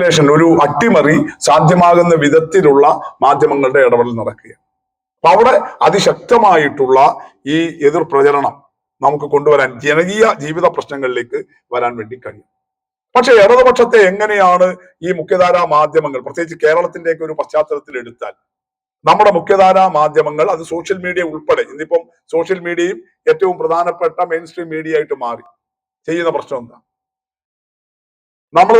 Manipulation ഒരു അട്ടിമറി സാധ്യമാകുന്ന വിധത്തിലുള്ള മാധ്യമങ്ങളുടെ ഇടപെടൽ നടക്കുക അപ്പൊ അവിടെ അതിശക്തമായിട്ടുള്ള ഈ എതിർ പ്രചരണം നമുക്ക് കൊണ്ടുവരാൻ ജനകീയ ജീവിത പ്രശ്നങ്ങളിലേക്ക് വരാൻ വേണ്ടി കഴിയും. പക്ഷെ ഇടതുപക്ഷത്തെ എങ്ങനെയാണ് ഈ മുഖ്യധാരാ മാധ്യമങ്ങൾ പ്രത്യേകിച്ച് കേരളത്തിന്റെയൊക്കെ ഒരു പശ്ചാത്തലത്തിൽ എടുത്താൽ നമ്മുടെ മുഖ്യധാരാ മാധ്യമങ്ങൾ അത് സോഷ്യൽ മീഡിയ ഉൾപ്പെടെ ഇന്നിപ്പം സോഷ്യൽ മീഡിയയും ഏറ്റവും പ്രധാനപ്പെട്ട മെയിൻ സ്ട്രീം മീഡിയ ആയിട്ട് മാറി. ചെയ്യുന്ന പ്രശ്നം എന്താ? നമ്മൾ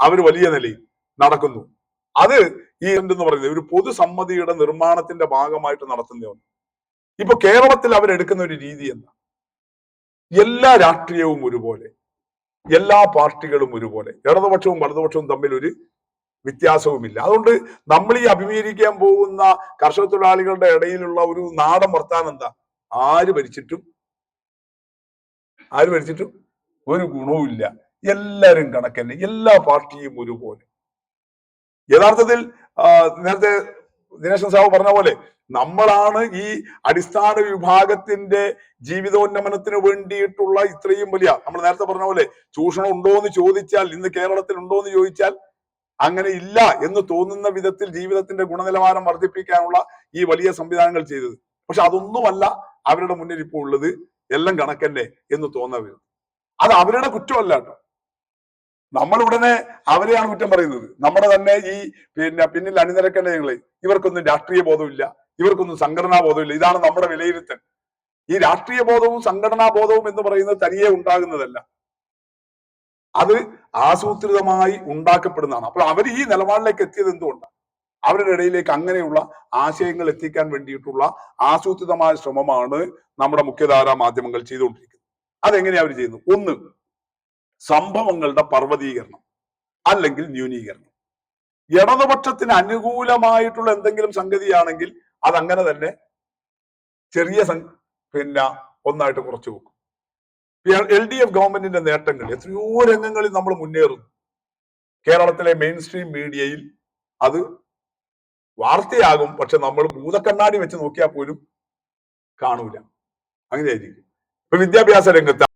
അവർ വലിയ നിലയിൽ നടക്കുന്നു. അത് ഈ എന്തെന്ന് പറയുന്നത് ഒരു പൊതുസമ്മതിയുടെ നിർമ്മാണത്തിന്റെ ഭാഗമായിട്ട് നടത്തുന്ന ഒന്ന് ഇപ്പൊ കേരളത്തിൽ അവരെടുക്കുന്ന ഒരു രീതി എന്താ? എല്ലാ രാഷ്ട്രീയവും ഒരുപോലെ എല്ലാ പാർട്ടികളും ഒരുപോലെ ഇടതുപക്ഷവും വലതുപക്ഷവും തമ്മിൽ ഒരു വ്യത്യാസവുമില്ല. അതുകൊണ്ട് നമ്മൾ ഈ അഭിമുഖീകരിക്കാൻ പോകുന്ന കർഷക തൊഴിലാളികളുടെ ഇടയിലുള്ള ഒരു നാടൻ വർത്താനം എന്താ? ആര് ഭരിച്ചിട്ടും ആര് ഭരിച്ചിട്ടും ഒരു ഗുണവുമില്ല. എല്ലാരും കണക്കന്നെ എല്ലാ പാർട്ടിയും ഒരുപോലെ. യഥാർത്ഥത്തിൽ നേരത്തെ ദിനേശൻ സാഹു പറഞ്ഞ പോലെ നമ്മളാണ് ഈ അടിസ്ഥാന വിഭാഗത്തിന്റെ ജീവിതോന്നമനത്തിന് വേണ്ടിയിട്ടുള്ള ഇത്രയും വലിയ നമ്മൾ നേരത്തെ പറഞ്ഞ പോലെ ചൂഷണം ഉണ്ടോ എന്ന് ചോദിച്ചാൽ ഇന്ന് കേരളത്തിൽ ഉണ്ടോ എന്ന് ചോദിച്ചാൽ അങ്ങനെ ഇല്ല എന്ന് തോന്നുന്ന വിധത്തിൽ ജീവിതത്തിന്റെ ഗുണനിലവാരം വർദ്ധിപ്പിക്കാനുള്ള ഈ വലിയ സംവിധാനങ്ങൾ ചെയ്തത്. പക്ഷെ അതൊന്നുമല്ല അവരുടെ മുന്നിൽ ഇപ്പോൾ ഉള്ളത് എല്ലാം കണക്കല്ലേ എന്ന് തോന്നുന്ന അത് അവരുടെ കുറ്റമല്ല കേട്ടോ. നമ്മൾ ഉടനെ അവരെയാണ് കുറ്റം പറയുന്നത്. നമ്മുടെ തന്നെ ഈ പിന്നെ പിന്നിൽ അണിനിരക്കേണ്ട ഞങ്ങൾ ഇവർക്കൊന്നും രാഷ്ട്രീയ ബോധമില്ല. ഇവർക്കൊന്നും സംഘടനാ ബോധമില്ല. ഇതാണ് നമ്മുടെ വിലയിരുത്തൽ. ഈ രാഷ്ട്രീയ ബോധവും സംഘടനാ ബോധവും എന്ന് പറയുന്നത് തനിയെ ഉണ്ടാകുന്നതല്ല. അത് ആസൂത്രിതമായി ഉണ്ടാക്കപ്പെടുന്നതാണ്. അപ്പോൾ അവർ ഈ നിലപാടിലേക്ക് എത്തിയത് എന്തുകൊണ്ടാണ് അവരുടെ ഇടയിലേക്ക് അങ്ങനെയുള്ള ആശയങ്ങൾ എത്തിക്കാൻ വേണ്ടിയിട്ടുള്ള ആസൂത്രിതമായ ശ്രമമാണ് നമ്മുടെ മുഖ്യധാരാ മാധ്യമങ്ങൾ ചെയ്തുകൊണ്ടിരിക്കുന്നത്. അതെങ്ങനെയാ അവർ ചെയ്യുന്നത്? ഒന്ന് സംഭവങ്ങളുടെ പർവതീകരണം അല്ലെങ്കിൽ ന്യൂനീകരണം. ഇടതുപക്ഷത്തിന് അനുകൂലമായിട്ടുള്ള എന്തെങ്കിലും സംഗതിയാണെങ്കിൽ അതങ്ങനെ തന്നെ ചെറിയ പിന്നെ ഒന്നായിട്ട് കുറച്ചു വെക്കും. എൽ ഡി എഫ് ഗവൺമെന്റിന്റെ നേട്ടങ്ങൾ എത്രയോ രംഗങ്ങളിൽ നമ്മൾ മുന്നേറുന്നു. കേരളത്തിലെ മെയിൻ സ്ട്രീം മീഡിയയിൽ അത് വാർത്തയാകും പക്ഷെ നമ്മൾ ഭൂതക്കണ്ണാടി വെച്ച് നോക്കിയാൽ പോലും കാണൂല. അങ്ങനെയായിരിക്കും. ഇപ്പൊ വിദ്യാഭ്യാസ രംഗത്ത്